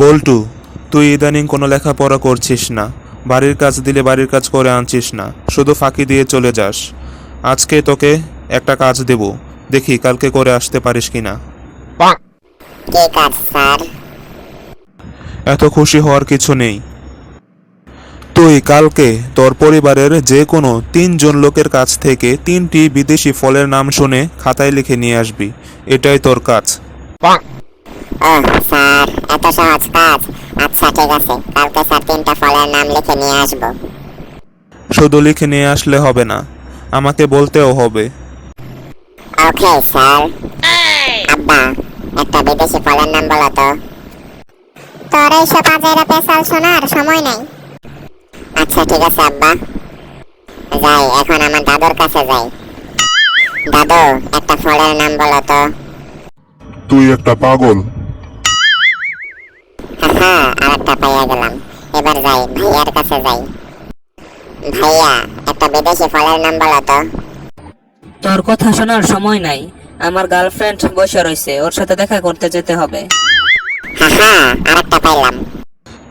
বল্টু তুই ইদানিং কোনো লেখাপড়া করছিস না। বাড়ির কাজ দিলে বাড়ির কাজ করে আনছিস না। শুধু ফাঁকি দিয়ে চলে যাস। আজকে তোকে একটা কাজ দেব। দেখি কালকে করে আসতে পারিস কি না এত খুশি হওয়ার কিছু নেই। তুই কালকে তোর পরিবারের যে কোনো তিনজন লোকের কাছ থেকে তিনটি বিদেশি ফলের নাম শুনে খাতায় লিখে নিয়ে আসবি। এটাই তোর কাজ। ও স্যার এত সহজ কাজ। আচ্ছা ঠিক আছে কালকে স্যার তিনটা ফলের নাম লিখে নিয়ে আসব। শুধু লিখে নিয়ে আসলে হবে না আমাকে বলতেও হবে। Okay sir. আব্বা একটা বিদেশি ফলের নাম বলো তো। তোর এইসব আজাইরা পেশাল শোনার সময় নাই। আচ্ছা ঠিক আছে আব্বা। যাই এখন আমার দাদুর কাছে যাই। দাদু একটা ফলের নাম বলো তো। তুই একটা পাগল। গেলাম। এবার যাই ভাইয়ার কাছে যাই। ভাইয়া একটা বিদেশি ফলের নাম বলো তো। তোর কথা শোনার সময় নাই। আমার গার্লফ্রেন্ড বসে রয়েছে ওর সাথে দেখা করতে যেতে হবে। আরেকটা পাইলাম।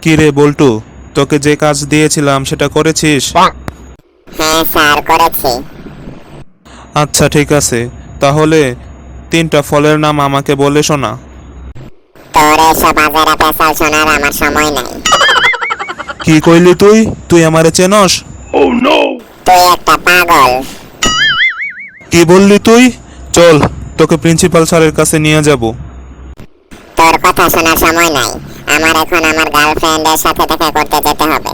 কি রে বল্টু তোকে যে কাজ দিয়েছিলাম সেটা করেছিস? হ্যাঁ স্যার করেছি। আচ্ছা ঠিক আছে। তাহলে তিনটা ফলের নাম আমাকে বলে শোনা। তোর এসব আজারা পেশাল শোনার আমার সময় নাই। কি কইলি তুই? তুই আমারে চেনস? তুই একটা পাগল। কি বললি তুই? চল তোকে প্রিন্সিপাল স্যারের কাছে নিয়ে যাব। তোর কথা শোনার সময় নাই। আমার এখন আমার গার্লফ্রেন্ডের সাথে দেখা করতে যেতে হবে।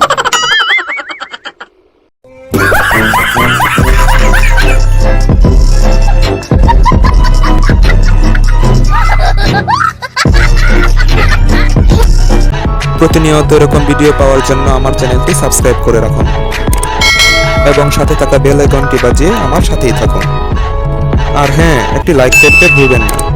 প্রতিনিয়ত এরকম ভিডিও পাওয়ার জন্য আমার চ্যানেলটি সাবস্ক্রাইব করে রাখুন। এবং সাথে থাকা বেল আইকনটি বাজিয়ে আমার সাথেই থাকুন। আর হ্যাঁ একটি লাইক করতে ভুলবেন না।